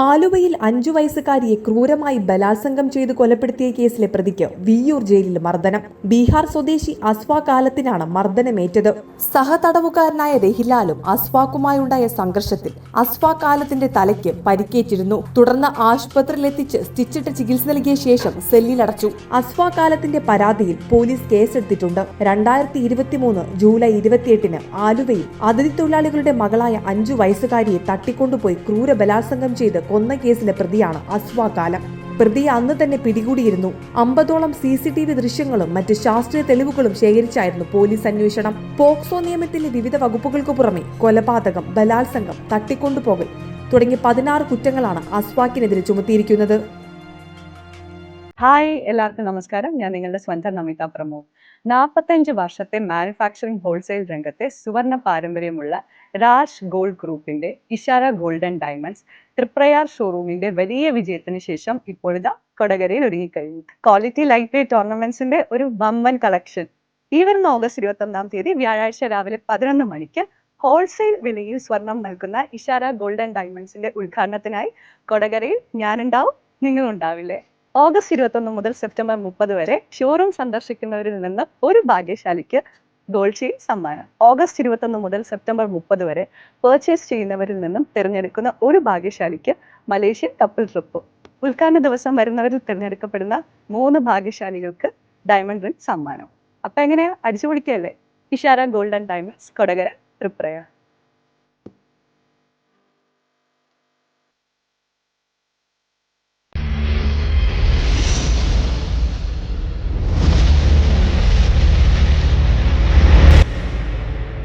ആലുവയിൽ അഞ്ചു വയസ്സുകാരിയെ ക്രൂരമായി ബലാത്സംഗം ചെയ്ത് കൊലപ്പെടുത്തിയ കേസിലെ പ്രതിക്ക് വിയ്യൂർ ജയിലിൽ മർദ്ദനം. ബീഹാർ സ്വദേശി അസ്വാ കാലത്തിനാണ് മർദ്ദനമേറ്റത്. സഹതടവുകാരനായ രഹിലാലും അസ്വാക്കുമായുണ്ടായ സംഘർഷത്തിൽ അസ്വാ കാലത്തിന്റെ തലയ്ക്ക് പരിക്കേറ്റിരുന്നു. തുടർന്ന് ആശുപത്രിയിലെത്തിച്ച് സ്റ്റിച്ചിട്ട് ചികിത്സ നൽകിയ ശേഷം സെല്ലിലടച്ചു. അസ്വാ കാലത്തിന്റെ പരാതിയിൽ പോലീസ് കേസെടുത്തിട്ടുണ്ട്. രണ്ടായിരത്തി ഇരുപത്തിമൂന്ന് ജൂലൈ ഇരുപത്തിയെട്ടിന് ആലുവയിൽ അതിഥി തൊഴിലാളികളുടെ മകളായ അഞ്ചു വയസ്സുകാരിയെ തട്ടിക്കൊണ്ടുപോയി ക്രൂര ബലാത്സംഗം ചെയ്ത് കൊന്ന കേസിലെ പ്രതിയാണ് അസ്വാ കാലം. പ്രതിയെ അന്ന് തന്നെ പിടികൂടിയിരുന്നു. അമ്പതോളം സി സി ടി വി ദൃശ്യങ്ങളും മറ്റ് ശാസ്ത്രീയ തെളിവുകളും ശേഖരിച്ചായിരുന്നു പോലീസ് അന്വേഷണം. പോക്സോ നിയമത്തിലെ വിവിധ വകുപ്പുകൾക്ക് പുറമെ കൊലപാതകം ബലാത്സംഗം തട്ടിക്കൊണ്ടുപോകൽ തുടങ്ങിയ പതിനാറ് കുറ്റങ്ങളാണ് അസ്വാക്കിനെതിരെ ചുമത്തിയിരിക്കുന്നത്. ഹായ് എല്ലാവർക്കും നമസ്കാരം. ഞാൻ നിങ്ങളുടെ സ്വന്തം നമിത പ്രമോ. നാൽപ്പത്തഞ്ച് വർഷത്തെ മാനുഫാക്ചറിംഗ് ഹോൾസെയിൽ രംഗത്തെ സുവർണ പാരമ്പര്യമുള്ള രാജ് ഗോൾഡ് ഗ്രൂപ്പിന്റെ ഇഷാര ഗോൾഡൻ ഡയമണ്ട്സ് തൃപ്രയാർ ഷോറൂമിന്റെ വലിയ വിജയത്തിന് ശേഷം ഇപ്പോഴിതാ കൊടകരയിൽ ഒരുങ്ങിക്കഴിഞ്ഞു. ക്വാളിറ്റി ലൈറ്റ് വെയിറ്റ് ഓർണമെന്റ്സിന്റെ ഒരു വമ്പൻ കളക്ഷൻ ഈ വരുന്ന ഓഗസ്റ്റ് ഇരുപത്തി ഒന്നാം തീയതി വ്യാഴാഴ്ച രാവിലെ പതിനൊന്ന് മണിക്ക് ഹോൾസെയിൽ വിലയിൽ സ്വർണം നൽകുന്ന ഇഷാര ഗോൾഡൻ ഡയമണ്ട്സിന്റെ ഉദ്ഘാടനത്തിനായി കൊടകരയിൽ ഞാനുണ്ടാവും നിങ്ങളുണ്ടാവില്ലേ ഓഗസ്റ്റ് ഇരുപത്തൊന്ന് മുതൽ സെപ്റ്റംബർ മുപ്പത് വരെ ഷോറൂം സന്ദർശിക്കുന്നവരിൽ നിന്ന് ഒരു ഭാഗ്യശാലിക്ക് ഗോൾഡ് ചെയിൻ സമ്മാനം. ഓഗസ്റ്റ് ഇരുപത്തൊന്ന് മുതൽ സെപ്റ്റംബർ മുപ്പത് വരെ പർച്ചേസ് ചെയ്യുന്നവരിൽ നിന്നും തിരഞ്ഞെടുക്കുന്ന ഒരു ഭാഗ്യശാലിക്ക് മലേഷ്യൻ കപ്പിൾ ട്രിപ്പ് ഉദ്ഘാടന ദിവസം വരുന്നവരിൽ തിരഞ്ഞെടുക്കപ്പെടുന്ന മൂന്ന് ഭാഗ്യശാലികൾക്ക് ഡയമണ്ട് റിംഗ് സമ്മാനം. അപ്പൊ എങ്ങനെയാ? അടിച്ചു പൊളിക്കല്ലേ ഇഷാര ഗോൾഡൻ ഡയമണ്ട്സ് കൊടകര തൃപ്രയ